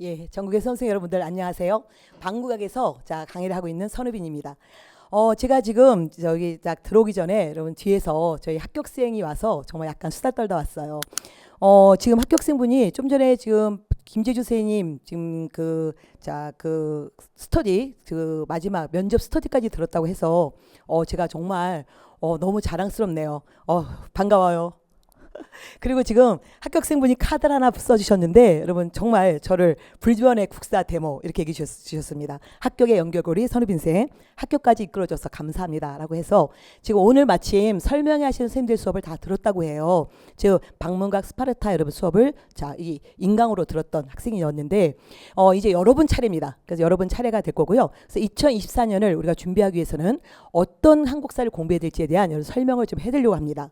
예, 전국의 선생 여러분들 안녕하세요. 방구각에서 자 강의를 하고 있는 선우빈입니다. 어, 제가 지금 저기 딱 들어오기 전에 여러분 뒤에서 저희 합격생이 와서 정말 약간 수다 떨다 왔어요. 어, 지금 합격생분이 좀 전에 지금 김재주 선생님 지금 그 자 그 스터디 그 마지막 면접 스터디까지 들었다고 해서 어 제가 정말 어 너무 자랑스럽네요. 어 반가워요. 그리고 지금 합격생분이 카드를 하나 써주셨는데 여러분 정말 저를 불지원의 국사 데모 이렇게 얘기해 주셨- 주셨습니다. 합격의 연결고리 선우빈생 합격까지 이끌어줘서 감사합니다 라고 해서 지금 오늘 마침 설명회 하시는 선생님들 수업을 다 들었다고 해요. 즉 방문각 스파르타 여러분 수업을 자 이 인강으로 들었던 학생이었는데 어 이제 여러분 차례입니다. 그래서 여러분 차례가 될 거고요. 그래서 2024년을 우리가 준비하기 위해서는 어떤 한국사를 공부해야 될지에 대한 여러 설명을 좀 해드리려고 합니다.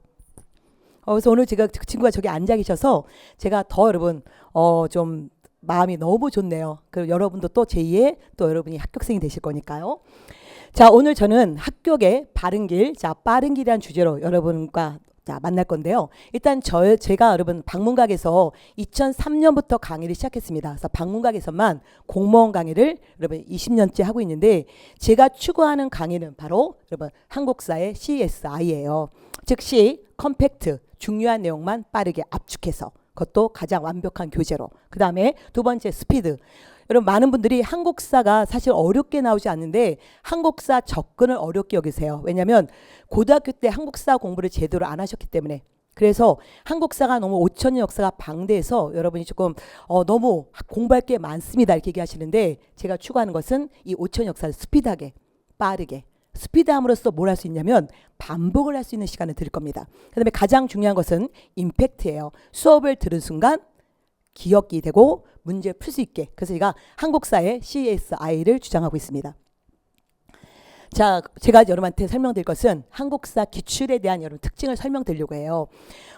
어, 그래서 오늘 제가 그 친구가 저기 앉아 계셔서 제가 더 여러분 어 좀 마음이 너무 좋네요. 그리고 여러분도 또 제2의 또 여러분이 합격생이 되실 거니까요. 자 오늘 저는 합격의 바른 길, 자 빠른 길이라는 주제로 여러분과 자 만날 건데요. 일단 저 제가 여러분 방문각에서 2003년부터 강의를 시작했습니다. 그래서 방문각에서만 공무원 강의를 여러분 20년째 하고 있는데 제가 추구하는 강의는 바로 여러분 한국사의 CSI예요. 즉시 컴팩트 중요한 내용만 빠르게 압축해서 그것도 가장 완벽한 교재로 그 다음에 두 번째 스피드 여러분 많은 분들이 한국사가 사실 어렵게 나오지 않는데 한국사 접근을 어렵게 여기세요 왜냐하면 고등학교 때 한국사 공부를 제대로 안 하셨기 때문에 그래서 한국사가 너무 5천 년 역사가 방대해서 여러분이 조금 어, 너무 공부할 게 많습니다 이렇게 얘기하시는데 제가 추구하는 것은 이 5천 역사를 스피드하게 빠르게 스피드함으로써 뭘 할 수 있냐면 반복을 할 수 있는 시간을 드릴 겁니다. 그다음에 가장 중요한 것은 임팩트예요. 수업을 들은 순간 기억이 되고 문제 풀 수 있게. 그래서 제가 한국사의 CSI를 주장하고 있습니다. 자, 제가 여러분한테 설명드릴 것은 한국사 기출에 대한 여러분 특징을 설명드리려고 해요.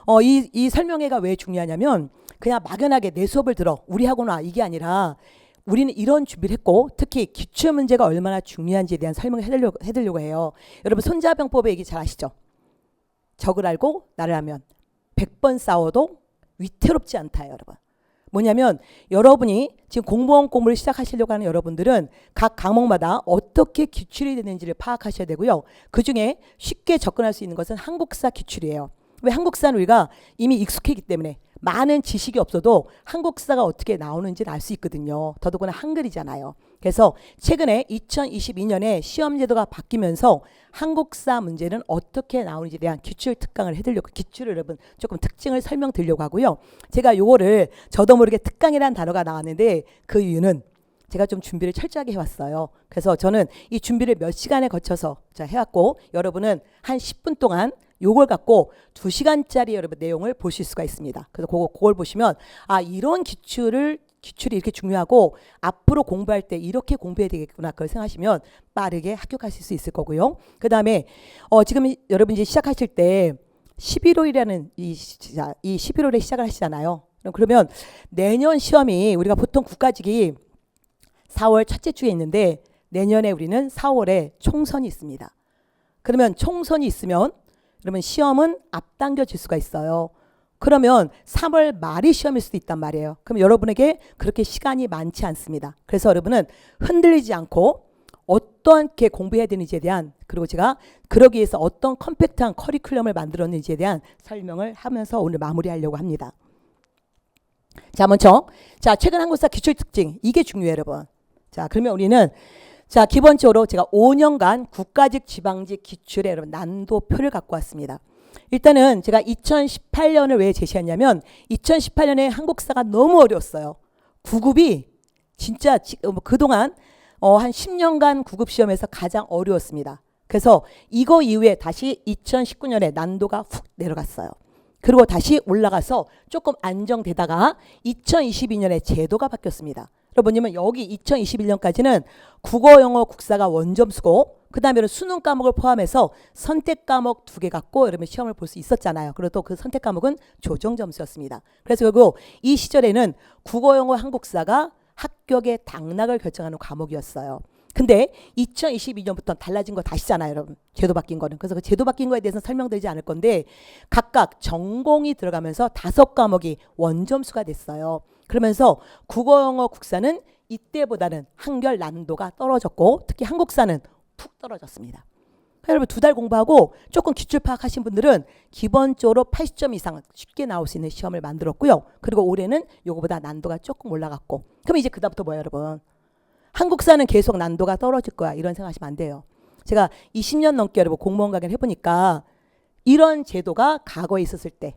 어, 이, 이 설명회가 왜 중요하냐면 그냥 막연하게 내 수업을 들어 우리 학원 와 이게 아니라 우리는 이런 준비를 했고 특히 기출 문제가 얼마나 중요한지에 대한 설명을 해드리려고, 해드리려고 해요. 여러분 손자병법의 얘기 잘 아시죠? 적을 알고 나를 하면 100번 싸워도 위태롭지 않다 여러분. 뭐냐면 여러분이 지금 공무원 공부를 시작하시려고 하는 여러분들은 각 과목마다 어떻게 기출이 되는지를 파악하셔야 되고요. 그 중에 쉽게 접근할 수 있는 것은 한국사 기출이에요. 왜 한국사는 우리가 이미 익숙했기 때문에 많은 지식이 없어도 한국사가 어떻게 나오는지를 알 수 있거든요. 더더구나 한글이잖아요. 그래서 최근에 2022년에 시험 제도가 바뀌면서 한국사 문제는 어떻게 나오는지에 대한 기출 특강을 해드리려고 기출을 여러분 조금 특징을 설명드리려고 하고요. 제가 요거를 저도 모르게 특강이라는 단어가 나왔는데 그 이유는 제가 좀 준비를 철저하게 해왔어요. 그래서 저는 이 준비를 몇 시간에 거쳐서 자 해왔고 여러분은 한 10분 동안 요걸 갖고 2시간짜리 여러분 내용을 보실 수가 있습니다. 그래서 그거 그걸 보시면 아 이런 기출을 기출이 이렇게 중요하고 앞으로 공부할 때 이렇게 공부해야 되겠구나 그걸 생각하시면 빠르게 합격하실 수 있을 거고요. 그 다음에 어 지금 이- 여러분 이제 시작하실 때 11월이라는 이, 이 11월에 시작을 하시잖아요. 그러면 내년 시험이 우리가 보통 국가직이 4월 첫째 주에 있는데 내년에 우리는 4월에 총선이 있습니다. 그러면 총선이 있으면 그러면 시험은 앞당겨질 수가 있어요. 그러면 3월 말이 시험일 수도 있단 말이에요. 그럼 여러분에게 그렇게 시간이 많지 않습니다. 그래서 여러분은 흔들리지 않고 어떻게 공부해야 되는지에 대한 그리고 제가 그러기 위해서 어떤 컴팩트한 커리큘럼을 만들었는지에 대한 설명을 하면서 오늘 마무리하려고 합니다. 자, 먼저 자, 최근 한국사 기출 특징 이게 중요해요, 여러분. 자, 그러면 우리는 자, 기본적으로 제가 5년간 국가직 지방직 기출의 여러분 난도표를 갖고 왔습니다. 일단은 제가 2018년을 왜 제시했냐면 2018년에 한국사가 너무 어려웠어요. 구급이 진짜 지- 어, 뭐 그동안 어, 한 10년간 구급 시험에서 가장 어려웠습니다. 그래서 이거 이후에 다시 2019년에 난도가 훅 내려갔어요. 그리고 다시 올라가서 조금 안정되다가 2022년에 제도가 바뀌었습니다. 여러분님은 여기 2021년까지는 국어, 영어, 국사가 원점수고 그 다음에는 수능 과목을 포함해서 선택 과목 두 개 갖고 여러분 시험을 볼 수 있었잖아요. 그리고 또 그 선택 과목은 조정 점수였습니다. 그래서 결국 이 시절에는 국어, 영어, 한국사가 합격의 당락을 결정하는 과목이었어요. 근데 2022년부터 달라진 거 다시잖아요, 여러분. 제도 바뀐 거는. 그래서 그 제도 바뀐 거에 대해서는 설명드리지 않을 건데 각각 전공이 들어가면서 다섯 과목이 원점수가 됐어요. 그러면서 국어 영어 국사는 이때보다는 한결 난도가 떨어졌고 특히 한국사는 푹 떨어졌습니다. 그러니까 여러분 두 달 공부하고 조금 기출 파악하신 분들은 기본적으로 80점 이상 쉽게 나올 수 있는 시험을 만들었고요. 그리고 올해는 요거보다 난도가 조금 올라갔고 그럼 이제 그다음부터 뭐예요 여러분? 한국사는 계속 난도가 떨어질 거야 이런 생각하시면 안 돼요. 제가 20년 넘게 여러분 공무원 강의를 해보니까 이런 제도가 과거에 있었을 때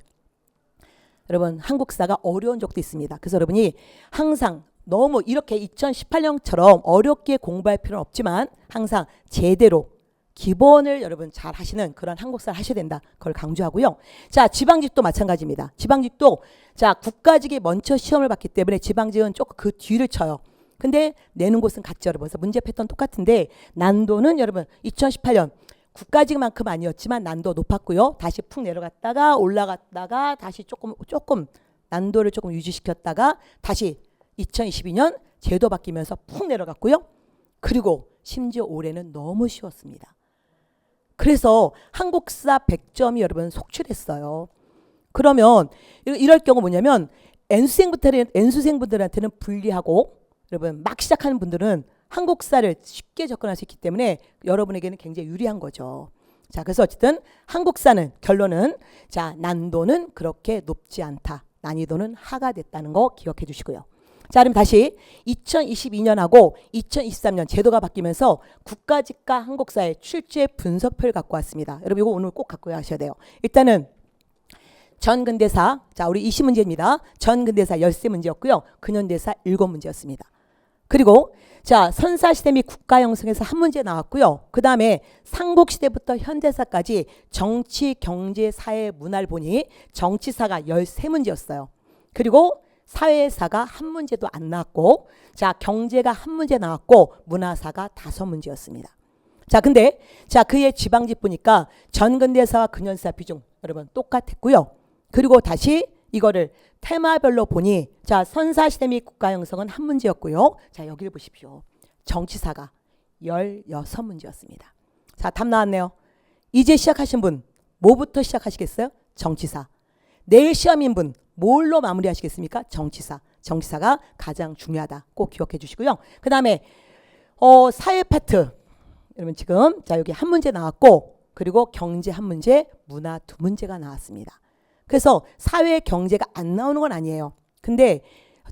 여러분 한국사가 어려운 적도 있습니다. 그래서 여러분이 항상 너무 이렇게 2018년처럼 어렵게 공부할 필요는 없지만 항상 제대로 기본을 여러분 잘 하시는 그런 한국사를 하셔야 된다. 그걸 강조하고요. 자, 지방직도 마찬가지입니다. 지방직도 자, 국가직이 먼저 시험을 봤기 때문에 지방직은 조금 그 뒤를 쳐요. 근데 내는 곳은 같죠, 여러분. 그래서 문제 패턴 똑같은데 난도는 여러분 2018년 국가직만큼 아니었지만 난도 높았고요. 다시 푹 내려갔다가 올라갔다가 다시 조금 조금 난도를 조금 유지시켰다가 다시 2022년 제도 바뀌면서 푹 내려갔고요. 그리고 심지어 올해는 너무 쉬웠습니다. 그래서 한국사 100점이 여러분 속출했어요. 그러면 이- 이럴 경우 뭐냐면 N수생분들은 N수생분들한테는 불리하고 여러분 막 시작하는 분들은 한국사를 쉽게 접근할 수 있기 때문에 여러분에게는 굉장히 유리한 거죠. 자, 그래서 어쨌든 한국사는 결론은 자, 난도는 그렇게 높지 않다. 난이도는 하가 됐다는 거 기억해 주시고요. 자, 그럼 다시 2022년하고 2023년 제도가 바뀌면서 국가직과 한국사의 출제 분석표를 갖고 왔습니다. 여러분 이거 오늘 꼭 갖고 가셔야 돼요. 일단은 전근대사 자 우리 20문제입니다. 전근대사 13문제였고요. 근현대사 7문제였습니다. 그리고 자 선사시대 및 국가형성에서 한 문제 나왔고요. 그 다음에 삼국시대부터 현대사까지 정치, 경제, 사회, 문화를 보니 정치사가 13문제였어요. 그리고 사회사가 한 문제도 안 나왔고 자 경제가 한 문제 나왔고 문화사가 다섯 문제였습니다. 자 근데 자 그의 지방집 보니까 전근대사와 근현사 비중 여러분 똑같았고요. 그리고 다시 이거를 테마별로 보니 자 선사시대 및 국가 형성은 한 문제였고요. 자 여기를 보십시오. 정치사가 16문제였습니다. 자 답 나왔네요. 이제 시작하신 분 뭐부터 시작하시겠어요? 정치사. 내일 시험인 분 뭘로 마무리하시겠습니까? 정치사. 정치사가 가장 중요하다. 꼭 기억해 주시고요. 그 다음에 어, 사회 파트. 여러분 지금 자 여기 한 문제 나왔고 그리고 경제 한 문제, 문화 두 문제가 나왔습니다. 그래서 사회 경제가 안 나오는 건 아니에요. 근데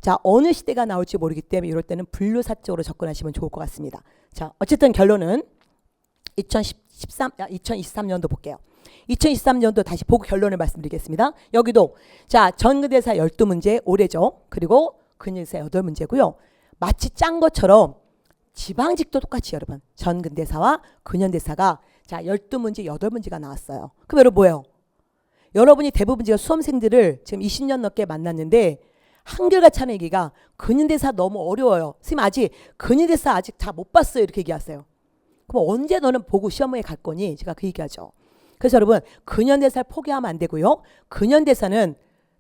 자 어느 시대가 나올지 모르기 때문에 이럴 때는 분류사적으로 접근하시면 좋을 것 같습니다. 자 어쨌든 결론은 2013, 2023년도 볼게요. 2023년도 다시 보고 결론을 말씀드리겠습니다. 여기도 자 전근대사 12문제 올해죠. 그리고 근현대사 8문제고요. 마치 짠 것처럼 지방직도 똑같이 여러분 전근대사와 근현대사가 자 12문제 8문제가 나왔어요. 그럼 여러분 뭐예요? 여러분이 대부분 제가 수험생들을 지금 20년 넘게 만났는데 한결같이 하는 얘기가 근현대사 너무 어려워요. 선생님 아직 근현대사 아직 다 못 봤어요. 이렇게 얘기하세요. 그럼 언제 너는 보고 시험에 갈 거니? 제가 그 얘기하죠. 그래서 여러분 근현대사를 포기하면 안 되고요. 근현대사는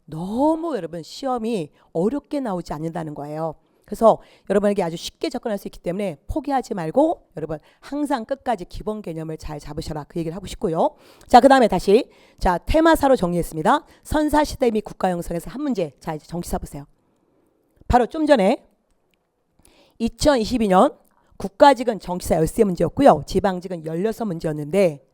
너무 여러분 시험이 어렵게 나오지 않는다는 거예요. 그래서 여러분에게 아주 쉽게 접근할 수 있기 때문에 포기하지 말고 여러분 항상 끝까지 기본 개념을 잘 잡으셔라 그 얘기를 하고 싶고요. 자, 그 다음에 다시 자, 테마사로 정리했습니다. 선사 시대 및 국가 형성에서 한 문제. 자, 이제 정치사 보세요. 바로 좀 전에 2022년 국가직은 정치사 13문제였고요. 지방직은 16문제였는데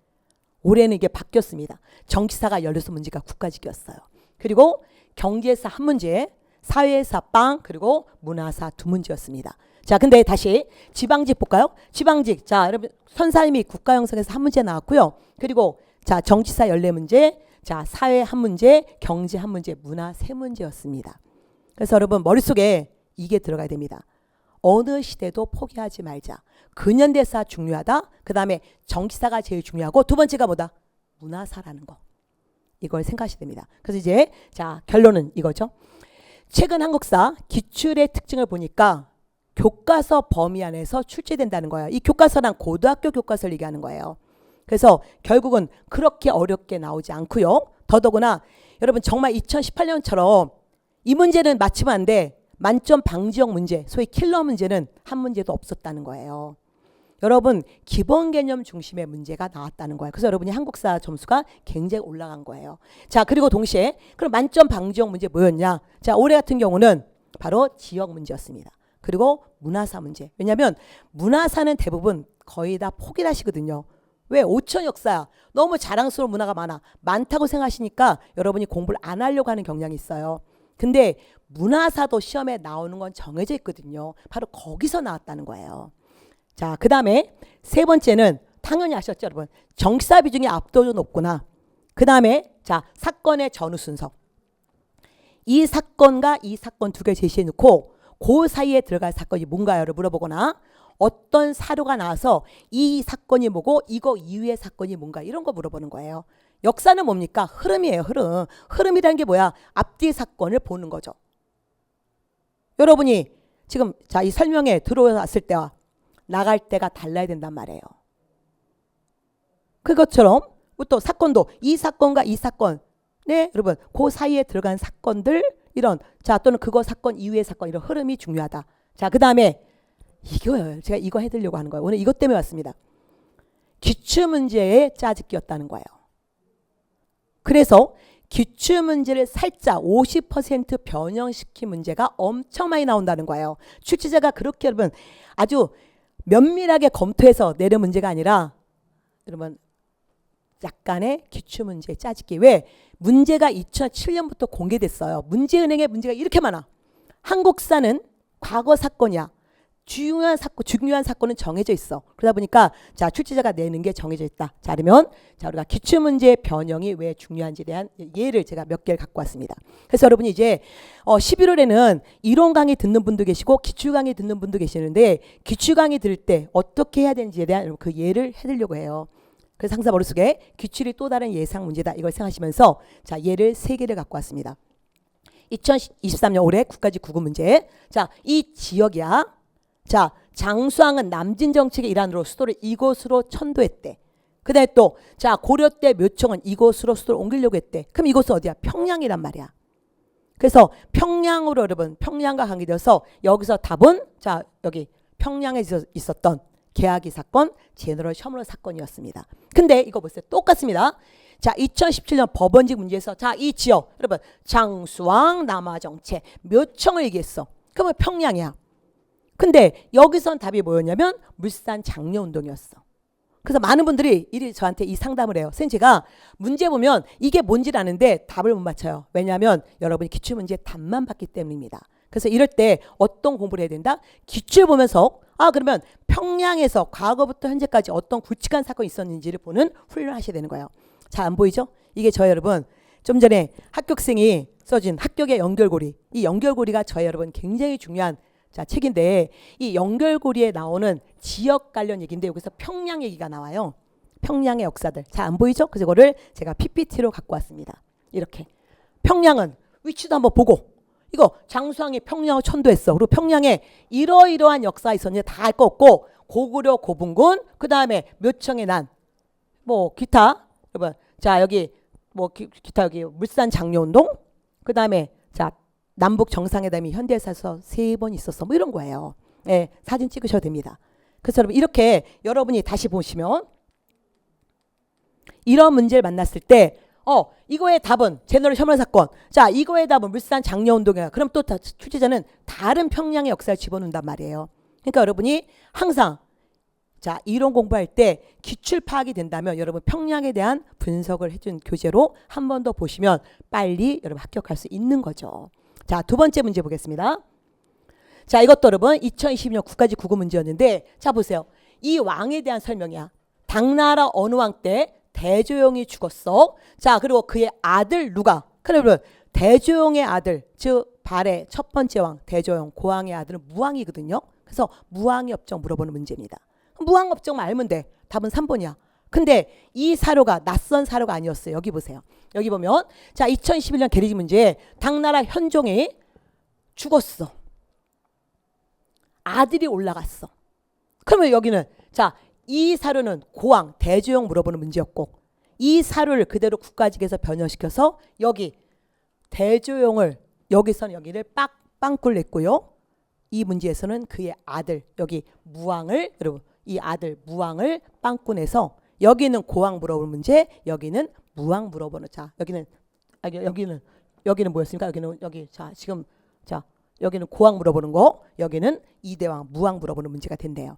올해는 이게 바뀌었습니다. 정치사가 16문제가 국가직이었어요. 그리고 경제사 한 문제, 사회사 빵, 그리고 문화사 두 문제였습니다. 자, 근데 다시 지방직 볼까요? 지방직. 자, 여러분 선사임 및 국가 형성에서 한 문제 나왔고요. 그리고 자, 정치사 14문제, 자, 사회 한 문제, 경제 한 문제, 문화 세 문제였습니다. 그래서 여러분 머릿속에 이게 들어가야 됩니다. 어느 시대도 포기하지 말자. 근현대사 중요하다. 그 다음에 정치사가 제일 중요하고 두 번째가 뭐다? 문화사라는 거. 이걸 생각하셔야 됩니다. 그래서 이제 자 결론은 이거죠. 최근 한국사 기출의 특징을 보니까 교과서 범위 안에서 출제된다는 거예요. 이 교과서란 고등학교 교과서를 얘기하는 거예요. 그래서 결국은 그렇게 어렵게 나오지 않고요. 더더구나 여러분 정말 2018년처럼 이 문제는 맞히면 안 돼. 만점 방지형 문제, 소위 킬러 문제는 한 문제도 없었다는 거예요. 여러분 기본 개념 중심의 문제가 나왔다는 거예요. 그래서 여러분이 한국사 점수가 굉장히 올라간 거예요. 자 그리고 동시에 그럼 만점 방지형 문제 뭐였냐? 자 올해 같은 경우는 바로 지역 문제였습니다. 그리고 문화사 문제. 왜냐하면 문화사는 대부분 거의 다 포기를 하시거든요. 왜 5천 역사야? 너무 자랑스러운 문화가 많아. 많다고 생각하시니까 여러분이 공부를 안 하려고 하는 경향이 있어요. 근데 문화사도 시험에 나오는 건 정해져 있거든요. 바로 거기서 나왔다는 거예요. 자, 그 다음에 세 번째는 당연히 아셨죠, 여러분? 정사 비중이 압도적으로 높구나. 그 다음에 자 사건의 전후 순서. 이 사건과 이 사건 두 개 제시해 놓고 그 사이에 들어갈 사건이 뭔가요를 물어보거나 어떤 사료가 나와서 이 사건이 뭐고 이거 이후의 사건이 뭔가 이런 거 물어보는 거예요. 역사는 뭡니까? 흐름이에요, 흐름. 흐름이라는 게 뭐야? 앞뒤 사건을 보는 거죠. 여러분이 지금 자 이 설명에 들어왔을 때와 나갈 때가 달라야 된단 말이에요. 그것처럼 또 사건도 이 사건과 이 사건 네 여러분 그 사이에 들어간 사건들 이런 자 또는 그거 사건 이후의 사건 이런 흐름이 중요하다. 자 그 다음에 이거예요. 제가 이거 해드리려고 하는 거예요. 오늘 이것 때문에 왔습니다. 기출 문제에 짜집기였다는 거예요. 그래서 기출 문제를 살짝 50% 변형시킨 문제가 엄청 많이 나온다는 거예요. 출제자가 그렇게 여러분 아주 면밀하게 검토해서 내는 문제가 아니라 여러분 약간의 기출 문제 짜집기. 왜? 문제가 2007년부터 공개됐어요. 문제은행에 문제가 이렇게 많아. 한국사는 과거 사건이야. 중요한 사건, 중요한 사건은 정해져 있어. 그러다 보니까 자 출제자가 내는 게 정해져 있다. 자 그러면 자 우리가 기출 문제 변형이 왜 중요한지에 대한 예를 제가 몇 개를 갖고 왔습니다. 그래서 여러분이 이제 어 11월에는 이론 강의 듣는 분도 계시고 기출 강의 듣는 분도 계시는데 기출 강의 들을 때 어떻게 해야 되는지에 대한 그 예를 해드리려고 해요. 그래서 항상 머릿속에 기출이 또 다른 예상 문제다 이걸 생각하시면서 자 예를 세 개를 갖고 왔습니다. 2023년 올해 국가직 국어 문제. 자, 이 지역이야. 자, 장수왕은 남진 정책의 일환으로 수도를 이곳으로 천도했대. 그다음에 또 자, 고려 때 묘청은 이곳으로 수도를 옮기려고 했대. 그럼 이곳은 어디야? 평양이란 말이야. 그래서 평양으로 여러분 평양과 관계되어서 여기서 답은 자, 여기 평양에 있었- 있었던 계약이 사건, 제너럴 셔머러 사건이었습니다. 근데 이거 보세요. 똑같습니다. 자, 2017년 법원직 문제에서 자, 이 지역 여러분 장수왕 남아정체 묘청을 얘기했어. 그러면 평양이야. 근데 여기선 답이 뭐였냐면 물산 장려 운동이었어. 그래서 많은 분들이 이리 저한테 이 상담을 해요. 선생님 제가 문제 보면 이게 뭔지를 아는데 답을 못 맞춰요. 왜냐하면 여러분이 기출 문제 답만 봤기 때문입니다. 그래서 이럴 때 어떤 공부를 해야 된다? 기출 보면서 아 그러면 평양에서 과거부터 현재까지 어떤 굵직한 사건이 있었는지를 보는 훈련을 하셔야 되는 거예요. 자안 보이죠? 이게 저 여러분 좀 전에 합격생이 써준 합격의 연결고리 이 연결고리가 저 여러분 굉장히 중요한 자 책인데 이 연결고리에 나오는 지역 관련 얘기인데 여기서 평양 얘기가 나와요. 평양의 역사들 자안 보이죠? 그래서 이거를 제가 PPT로 갖고 왔습니다. 이렇게 평양은 위치도 한번 보고 이거 장수왕이 평양을 천도했어. 그리고 평양에 이러이러한 역사 있었는데 다 알 거 없고 고구려 고분군 그 다음에 묘청의 난 뭐 기타 여러분 자 여기 뭐 기, 타 여기 물산 장려운동 그 다음에 자 남북 정상회담이 현대사에서 세 번 있었어 뭐 이런 거예요. 예, 사진 찍으셔도 됩니다. 그래서 여러분 이렇게 여러분이 다시 보시면 이런 문제를 만났을 때 어, 이거의 답은 제너럴 셔먼 사건. 자, 이거의 답은 물산 장려 운동이야. 그럼 또 다- 출제자는 다른 평양의 역사를 집어넣는단 말이에요. 그러니까 여러분이 항상 자, 이론 공부할 때 기출 파악이 된다면 여러분 평양에 대한 분석을 해준 교재로 한 번 더 보시면 빨리 여러분 합격할 수 있는 거죠. 자, 두 번째 문제 보겠습니다. 자, 이것도 여러분 2022년 국가직 국어 문제였는데 자 보세요. 이 왕에 대한 설명이야. 당나라 어느 왕 때 대조영이 죽었어. 자, 그리고 그의 아들 누가? 그러면 대조영의 아들, 즉 발의 첫 번째 왕 대조영 고왕의 아들은 무왕이거든요. 그래서 무왕의 업적 물어보는 문제입니다. 무왕 업적만 알면 돼. 답은 3번이야. 근데 이 사료가 낯선 사료가 아니었어요. 여기 보세요. 여기 보면 자 2011년 계리지 문제에 당나라 현종이 죽었어. 아들이 올라갔어. 그러면 여기는 자 이 사료는 고왕 대조영 물어보는 문제였고 이 사료를 그대로 국가직에서 변형시켜서 여기 대조영을 여기서는 여기를 빡 빵꿀 냈고요. 이 문제에서는 그의 아들 여기 무왕을 여러분 이 아들 무왕을 빵꾸 내서 여기는 고왕 물어보는 문제 여기는 무왕 물어보는 자 여기는 아 여기는 여기는 뭐였습니까 여기는 여기 자 지금 자 여기는 고항 물어보는 거, 여기는 이대왕, 무왕 물어보는 문제가 된대요.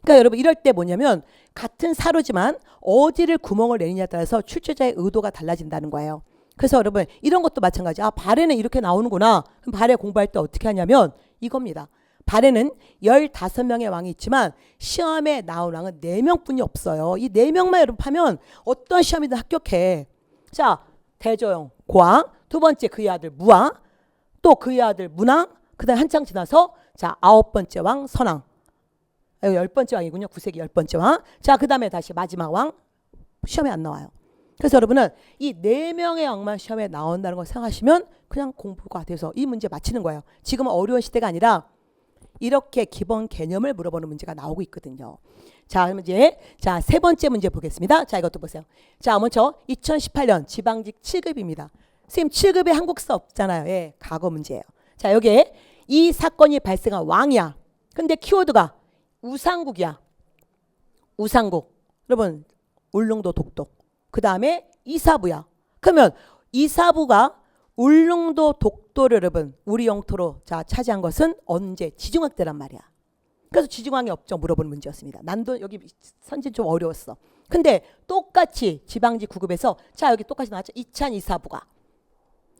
그러니까 여러분 이럴 때 뭐냐면 같은 사로지만 어디를 구멍을 내느냐에 따라서 출제자의 의도가 달라진다는 거예요. 그래서 여러분 이런 것도 마찬가지. 아 발에는 이렇게 나오는구나. 그럼 발에 공부할 때 어떻게 하냐면 이겁니다. 발에는 15명의 왕이 있지만 시험에 나온 왕은 4명뿐이 없어요. 이 4명만 여러분 하면 어떤 시험이든 합격해. 자, 대조영, 고왕, 두 번째 그의 아들 무왕, 또 그의 아들 문왕, 그다음 한창 지나서 자, 아홉 번째 왕 선왕. 아, 열 번째 왕이군요. 구세기 열 번째 왕. 자, 그다음에 다시 마지막 왕 시험에 안 나와요. 그래서 여러분은 이 네 명의 왕만 시험에 나온다는 걸 생각하시면 그냥 공부가 돼서 이 문제 맞히는 거예요. 지금은 어려운 시대가 아니라 이렇게 기본 개념을 물어보는 문제가 나오고 있거든요. 자, 그럼 이제 자, 세 번째 문제 보겠습니다. 자, 이것도 보세요. 자, 먼저 2018년 지방직 7급입니다. 선생님 7급에 한국사 없잖아요. 예, 과거 문제예요. 자, 여기에 이 사건이 발생한 왕이야. 근데 키워드가 우상국이야. 우상국. 여러분, 울릉도 독독. 그 다음에 이사부야. 그러면 이사부가 울릉도 독도를 여러분 우리 영토로 자 차지한 것은 언제 지중학 때란 말이야. 그래서 지중항의 업적 물어보는 문제였습니다. 난도 여기 선진 좀 어려웠어. 근데 똑같이 지방지 구급에서 자 여기 똑같이 나왔죠. 이찬 이사부가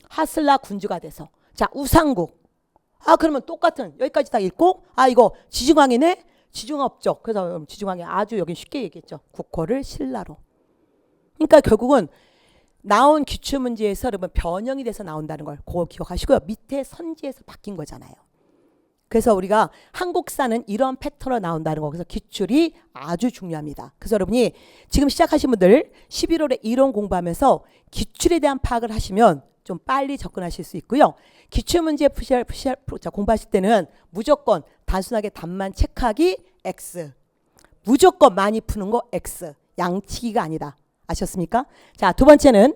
하슬라 군주가 돼서 자 우상국 아 그러면 똑같은 여기까지 다 읽고 아 이거 지중항이네 지중항 업적 그래서 지중항이 아주 여기 쉽게 얘기했죠. 국호를 신라로. 그러니까 결국은 나온 기출 문제에서 여러분 변형이 돼서 나온다는 걸 그거 기억하시고요. 밑에 선지에서 바뀐 거잖아요. 그래서 우리가 한국사는 이런 패턴으로 나온다는 거. 그래서 기출이 아주 중요합니다. 그래서 여러분이 지금 시작하신 분들 11월에 이론 공부하면서 기출에 대한 파악을 하시면 좀 빨리 접근하실 수 있고요. 기출 문제 푸시할, 푸시할, 자, 공부하실 때는 무조건 단순하게 답만 체크하기 X. 무조건 많이 푸는 거 X. 양치기가 아니다. 아셨습니까? 자, 두 번째는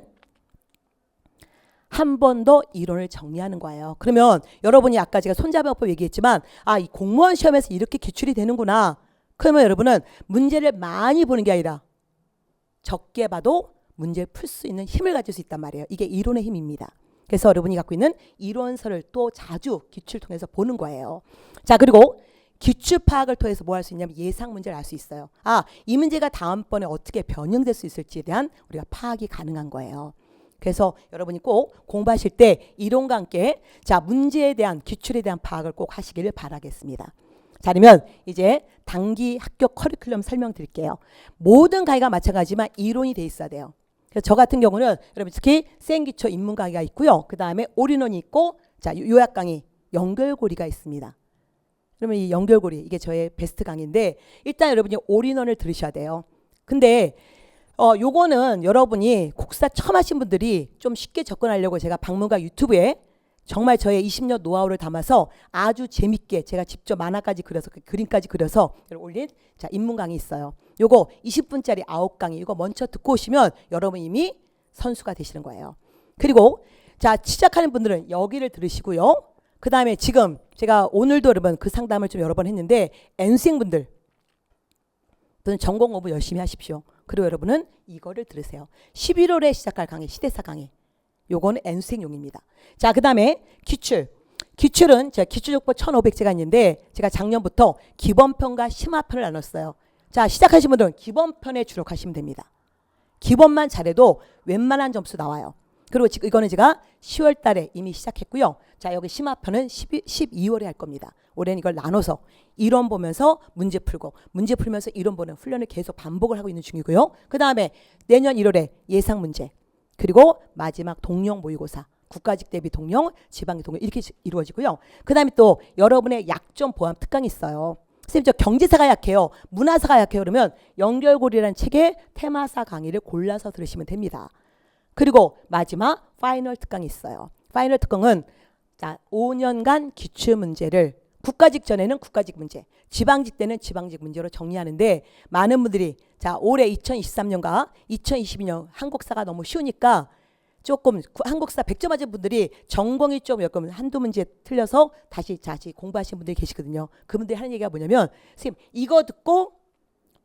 한 번 더 이론을 정리하는 거예요. 그러면 여러분이 아까 제가 손자병법 얘기했지만 아, 이 공무원 시험에서 이렇게 기출이 되는구나. 그러면 여러분은 문제를 많이 보는 게 아니라 적게 봐도 문제를 풀 수 있는 힘을 가질 수 있단 말이에요. 이게 이론의 힘입니다. 그래서 여러분이 갖고 있는 이론서를 또 자주 기출 통해서 보는 거예요. 자, 그리고 기출 파악을 통해서 뭐 할 수 있냐면 예상 문제를 알 수 있어요. 아, 이 문제가 다음번에 어떻게 변형될 수 있을지에 대한 우리가 파악이 가능한 거예요. 그래서 여러분이 꼭 공부하실 때 이론과 함께 자, 문제에 대한 기출에 대한 파악을 꼭 하시기를 바라겠습니다. 자, 그러면 이제 단기 합격 커리큘럼 설명드릴게요. 모든 강의가 마찬가지지만 이론이 돼 있어야 돼요. 그래서 저 같은 경우는 여러분 특히 생기초 입문 강의가 있고요. 그 다음에 올인원이 있고 자 요약 강의 연결고리가 있습니다. 그러면 이 연결고리 이게 저의 베스트 강의인데 일단 여러분이 올인원을 들으셔야 돼요. 근데 어 요거는 여러분이 국사 처음 하신 분들이 좀 쉽게 접근하려고 제가 방문가 유튜브에 정말 저의 20년 노하우를 담아서 아주 재밌게 제가 직접 만화까지 그려서 그 그림까지 그려서 올린 자 입문 강의 있어요. 요거 20분짜리 아홉 강의 이거 먼저 듣고 오시면 여러분 이미 선수가 되시는 거예요. 그리고 자 시작하는 분들은 여기를 들으시고요. 그 다음에 지금 제가 오늘도 여러분 그 상담을 좀 여러 번 했는데 N생 분들 분은 전공 공부 열심히 하십시오. 그리고 여러분은 이거를 들으세요. 11월에 시작할 강의 시대사 강의. 요거는 N수생용입니다. 자, 그 다음에 기출. 기출은 제가 기출족보 1500제가 있는데 제가 작년부터 기본편과 심화편을 나눴어요. 자, 시작하신 분들은 기본편에 주력하시면 됩니다. 기본만 잘해도 웬만한 점수 나와요. 그리고 지금 이거는 제가 10월 달에 이미 시작했고요. 자, 여기 심화편은 12, 12월에 할 겁니다. 올해는 이걸 나눠서 이론 보면서 문제 풀고 문제 풀면서 이론 보는 훈련을 계속 반복을 하고 있는 중이고요. 그 다음에 내년 1월에 예상 문제 그리고 마지막 동령 모의고사 국가직 대비 동령, 지방직 동령 이렇게 이루어지고요. 그 다음에 또 여러분의 약점 보완 특강이 있어요. 선생님 저 경제사가 약해요. 문화사가 약해요. 그러면 연결고리라는 책의 테마사 강의를 골라서 들으시면 됩니다. 그리고 마지막 파이널 특강이 있어요. 파이널 특강은 자 5년간 기출 문제를 국가직 전에는 국가직 문제, 지방직 때는 지방직 문제로 정리하는데 많은 분들이 자 올해 2023년과 2022년 한국사가 너무 쉬우니까 조금 구- 한국사 100점 맞은 분들이 전공이 좀 조금 한두 문제 틀려서 다시 다시 공부하신 분들이 계시거든요. 그분들이 하는 얘기가 뭐냐면 선생님 이거 듣고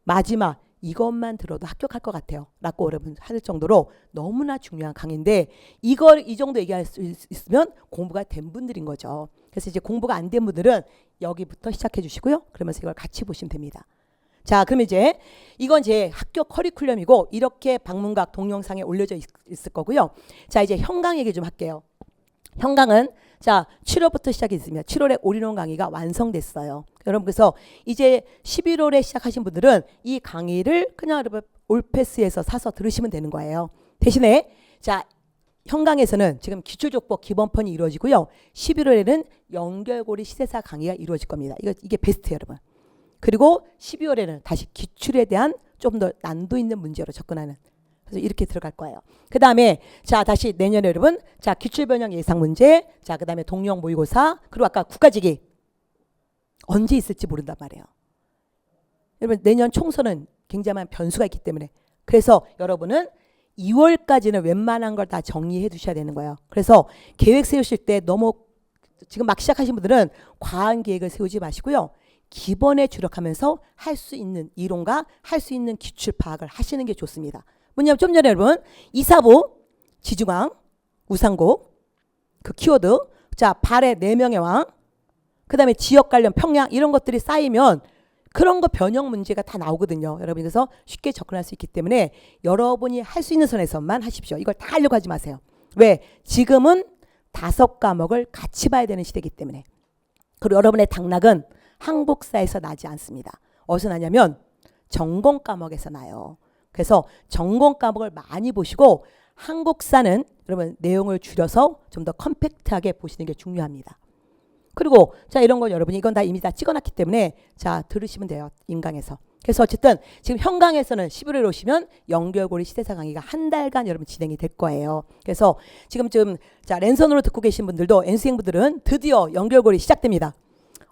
마지막 이것만 들어도 합격할 것 같아요. 라고 여러분 할 정도로 너무나 중요한 강의인데 이걸 이 정도 얘기할 수 있- 있으면 공부가 된 분들인 거죠. 그래서 이제 공부가 안 된 분들은 여기부터 시작해 주시고요. 그러면서 이걸 같이 보시면 됩니다. 자, 그럼 이제 이건 제 학교 커리큘럼이고 이렇게 방문각 동영상에 올려져 있, 있을 거고요. 자, 이제 현강 얘기 좀 할게요. 현강은 자 7월부터 시작했습니다. 7월에 올인원 강의가 완성됐어요. 여러분 그래서 이제 11월에 시작하신 분들은 이 강의를 그냥 여러분 올패스에서 사서 들으시면 되는 거예요. 대신에 자 현강에서는 지금 기초족보 기본편이 이루어지고요. 11월에는 연결고리 시대사 강의가 이루어질 겁니다. 이거 이게 베스트예요, 여러분. 그리고 12월에는 다시 기출에 대한 좀 더 난도 있는 문제로 접근하는 그래서 이렇게 들어갈 거예요. 그 다음에 자 다시 내년에 여러분 자 기출 변형 예상 문제 자 그 다음에 동영 모의고사 그리고 아까 국가직이 언제 있을지 모른단 말이에요. 여러분 내년 총선은 굉장한 변수가 있기 때문에 그래서 여러분은 2월까지는 웬만한 걸 다 정리해 두셔야 되는 거예요. 그래서 계획 세우실 때 너무 지금 막 시작하신 분들은 과한 계획을 세우지 마시고요. 기본에 주력하면서 할 수 있는 이론과 할 수 있는 기출 파악을 하시는 게 좋습니다. 뭐냐면 좀 전에 여러분 이사부 지중왕 우상국 그 키워드 자 발의 네 명의 왕 그다음에 지역 관련 평양 이런 것들이 쌓이면 그런 거 변형 문제가 다 나오거든요. 여러분 그래서 쉽게 접근할 수 있기 때문에 여러분이 할 수 있는 선에서만 하십시오. 이걸 다 하려고 하지 마세요. 왜? 지금은 다섯 과목을 같이 봐야 되는 시대이기 때문에. 그리고 여러분의 당락은 항복사에서 나지 않습니다. 어디서 나냐면 전공 과목에서 나요. 그래서 전공 과목을 많이 보시고 한국사는 여러분 내용을 줄여서 좀 더 컴팩트하게 보시는 게 중요합니다. 그리고 자 이런 건 여러분이 이건 다 이미 다 찍어놨기 때문에 자 들으시면 돼요 인강에서. 그래서 어쨌든 지금 현강에서는 11월에 오시면 연결고리 시대사 강의가 한 달간 여러분 진행이 될 거예요. 그래서 지금 좀 자 랜선으로 듣고 계신 분들도 N수행분들은 드디어 연결고리 시작됩니다.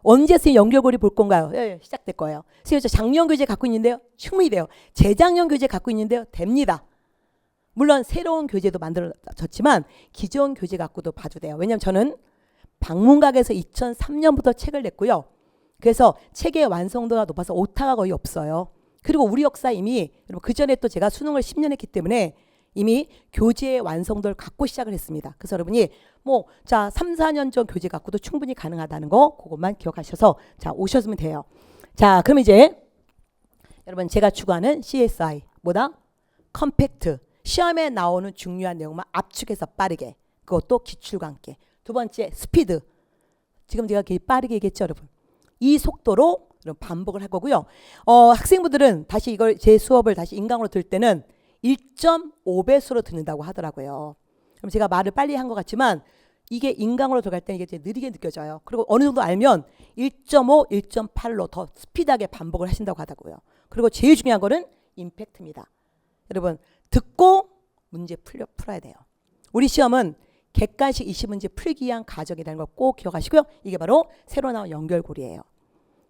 언제 선생님 연결고리 볼 건가요? 예, 예, 시작될 거예요. 선생님 저 작년 교재 갖고 있는데요. 충분히 돼요. 재작년 교재 갖고 있는데요. 됩니다. 물론 새로운 교재도 만들어졌지만 기존 교재 갖고도 봐도 돼요. 왜냐하면 저는 방문각에서 2003년부터 책을 냈고요. 그래서 책의 완성도가 높아서 오타가 거의 없어요. 그리고 우리 역사 이미 그 전에 또 제가 수능을 10년 했기 때문에 이미 교재의 완성도를 갖고 시작을 했습니다. 그래서 여러분이 뭐 자 3, 4년 전 교재 갖고도 충분히 가능하다는 거 그것만 기억하셔서 자 오셨으면 돼요. 자 그럼 이제 여러분 제가 추구하는 CSI 뭐다? 컴팩트 시험에 나오는 중요한 내용만 압축해서 빠르게 그것도 기출과 함께 두 번째 스피드 지금 제가 빠르게 얘기했죠 여러분 이 속도로 반복을 할 거고요 어, 학생분들은 다시 이걸 제 수업을 다시 인강으로 들 때는 1.5배수로 듣는다고 하더라고요 그럼 제가 말을 빨리 한 것 같지만 이게 인강으로 들어갈 때는 이게 느리게 느껴져요 그리고 어느 정도 알면 1.5, 1.8로 더 스피드하게 반복을 하신다고 하더라고요 그리고 제일 중요한 거는 임팩트입니다 여러분 듣고 문제 풀려 풀어야 돼요. 우리 시험은 객관식 20문제 풀기 위한 과정이라는 걸 꼭 기억하시고요. 이게 바로 새로 나온 연결고리예요.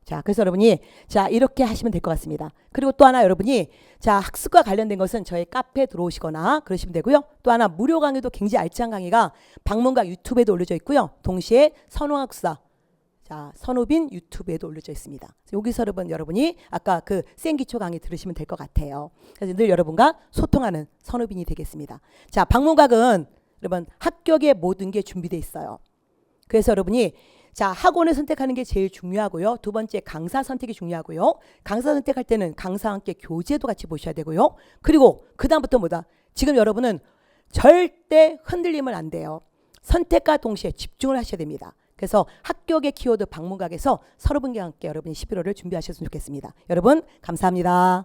자, 그래서 여러분이 자 이렇게 하시면 될 것 같습니다. 그리고 또 하나 여러분이 자 학습과 관련된 것은 저희 카페에 들어오시거나 그러시면 되고요. 또 하나 무료 강의도 굉장히 알찬 강의가 방문과 유튜브에도 올려져 있고요. 동시에 선호학사 자, 선우빈 유튜브에도 올려져 있습니다. 여기서 여러분 여러분이 아까 그 생기초 강의 들으시면 될 것 같아요. 그래서 늘 여러분과 소통하는 선우빈이 되겠습니다. 자, 방문각은 여러분 합격의 모든 게 준비돼 있어요. 그래서 여러분이 자, 학원을 선택하는 게 제일 중요하고요. 두 번째 강사 선택이 중요하고요. 강사 선택할 때는 강사와 함께 교재도 같이 보셔야 되고요. 그리고 그다음부터 뭐다? 지금 여러분은 절대 흔들리면 안 돼요. 선택과 동시에 집중을 하셔야 됩니다. 그래서 합격의 키워드 방문각에서 서로 분과 함께 여러분이 11월을 준비하셨으면 좋겠습니다. 여러분 감사합니다.